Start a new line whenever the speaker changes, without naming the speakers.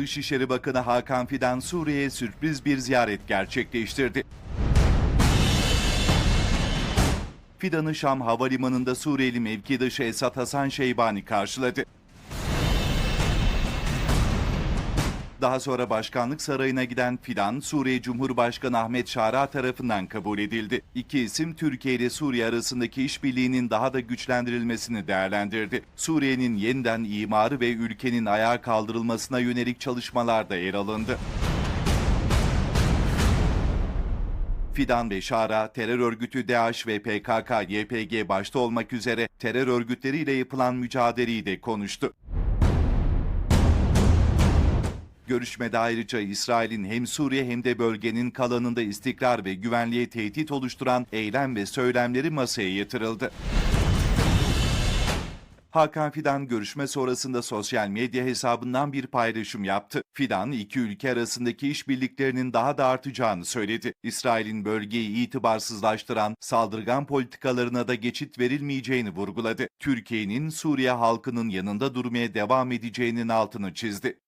Dışişleri Bakanı Hakan Fidan Suriye'ye sürpriz bir ziyaret gerçekleştirdi. Fidan'ı Şam Havalimanı'nda Suriyeli mevkidaşı Esat Hasan Şeybani karşıladı. Daha sonra Başkanlık Sarayı'na giden Fidan, Suriye Cumhurbaşkanı Ahmet Şara tarafından kabul edildi. İki isim Türkiye ile Suriye arasındaki işbirliğinin daha da güçlendirilmesini değerlendirdi. Suriye'nin yeniden imarı ve ülkenin ayağa kaldırılmasına yönelik çalışmalar da yer alındı. Fidan ve Şara, terör örgütü DAEŞ ve PKK, YPG başta olmak üzere terör örgütleriyle yapılan mücadeleyi de konuştu. Görüşmede ayrıca İsrail'in hem Suriye hem de bölgenin kalanında istikrar ve güvenliğe tehdit oluşturan eylem ve söylemleri masaya yatırıldı. Hakan Fidan görüşme sonrasında sosyal medya hesabından bir paylaşım yaptı. Fidan, iki ülke arasındaki işbirliklerinin daha da artacağını söyledi. İsrail'in bölgeyi itibarsızlaştıran saldırgan politikalarına da geçit verilmeyeceğini vurguladı. Türkiye'nin Suriye halkının yanında durmaya devam edeceğinin altını çizdi.